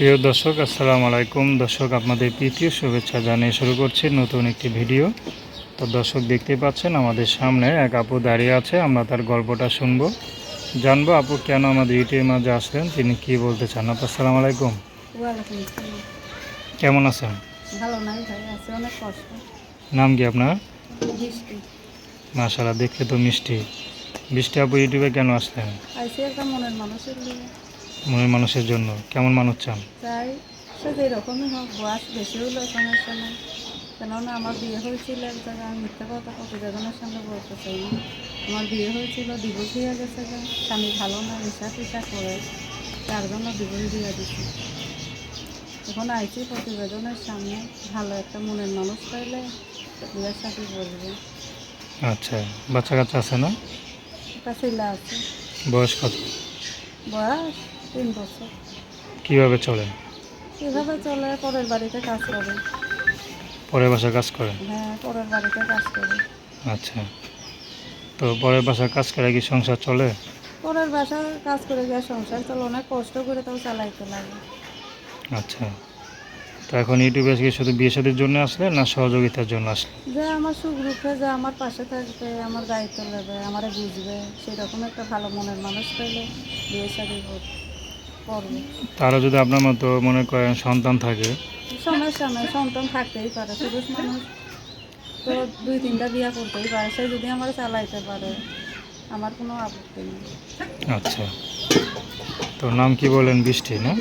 প্রিয় দর্শক আসসালামু আলাইকুম। দর্শক আপনাদের প্রীতীয় শুভেচ্ছা জানিয়ে শুরু করছি নতুন একটি ভিডিও। তো দর্শক দেখতে পাচ্ছেন আমাদের সামনে এক আপু দাঁড়িয়ে আছে আমরা তার গল্পটা শুনব। জানব আপু কেন আমাদের ইউটিউবের মাঝে আসলেন তিনি কি বলতে চান? আপু আসসালামু আলাইকুম। কেমন আছেন? নাম কি আপনার? মাশাআল্লাহ দেখতে তো মিষ্টি। বৃষ্টি আপু ইউটিউবে কেন আসলেন? মনের মানুষের লিগে। মনের মানুষের জন্য? কেমন মানুষ চান? চাই সে যেরকমই হোক বয়স বেশি হলেও সমস্যা নেই। কেননা আমার বিয়ে হয়েছিল এক জায়গায় আমি মিথ্যা কথা প্রতিবেদনের সামনে বলতে চাই আমার বিয়ে হয়েছিল ডিভোর্স হয়ে গেছে স্বামী ভালো না নেশা টেশা করে। তার জন্য ডিভোর্স দিয়ে দিচ্ছি এখন আইছি প্রতিবেদনের সামনে। ভালো একটা মনের মানুষ পাইলে বিয়ের সাথে বসবে আচ্ছা বাচ্চা কাচ্চা আছে না? একটা ছেলে আছে। বয়স কত? বয়স তিন বছর। কীভাবে চলেন এভাবে চলে? পরের বাড়িতে কাজ করে। পরের বাসা কাজ করে? হ্যাঁ পরের বাড়িতে কাজ করে। আচ্ছা। তো পরের বাসার কাজ করে কি সংসার চলে? পরের বাসায় কাজ করে গিয়ে সংসার চলে। অনেক কষ্ট করে তাও চালাইতে লাগে। আচ্ছা। তো এখন ইউটিউবে কি শুধু বিয়ে শাদির জন্য আসলে না সহযোগিতার জন্য আসলে? যে আমার সুগ্রুপে যে আমার পাশে থাকবে আমার দায়িত্ব নেবে আমারে বুঝবে সেরকম একটা ভালো মনের মানুষ পেলে বিয়ে শাদি করবে তারা যদি আপনার মতো মনে করেন সন্তান থাকে। সমস্যা নেই সন্তান থাকতেই পারে পুরুষ মানুষ তো দুই তিনটা বিয়া করতেই পারে। সে যদি আমার চালাইতে পারে আমার কোনো আপত্তি নেই। আচ্ছা। তো নাম কি বলেন বৃষ্টি না?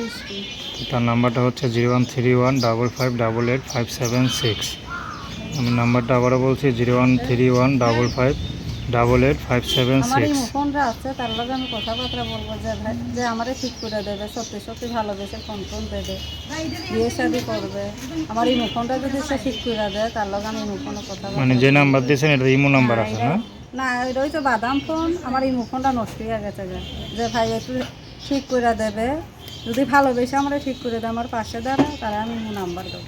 তার নাম্বারটা হচ্ছে zero one three one double five double eight five seven six. আমি নাম্বারটা আবারও বলছি zero one three one double five double eight five seven আমার এই সিক্স ফোনটা আছে তার লগে আমি কথাবার্তা বলব যে ভাই যে আমারে ঠিক করে দেবে সত্যি সত্যি ভালোবেসে ফোন ফোন দেবে বিয়ে শাদি করবে। আমার এই মুখনটা যদি সে ঠিক করে দেয় তার লগে আমি মুখনে কথা বলব। মানে যে নাম্বার দিয়েছেন এটা ইমো নাম্বার আছে না? না এটা হচ্ছে বাদাম ফোন। আমার এই মুখনটা নষ্ট হয়ে গেছে যে ভাই একটু ঠিক করে দেবে যদি ভালোবেসে আমার ঠিক করে দেয় আমার পাশে দাঁড়ায় তাহলে আমি নাম্বার দেবো।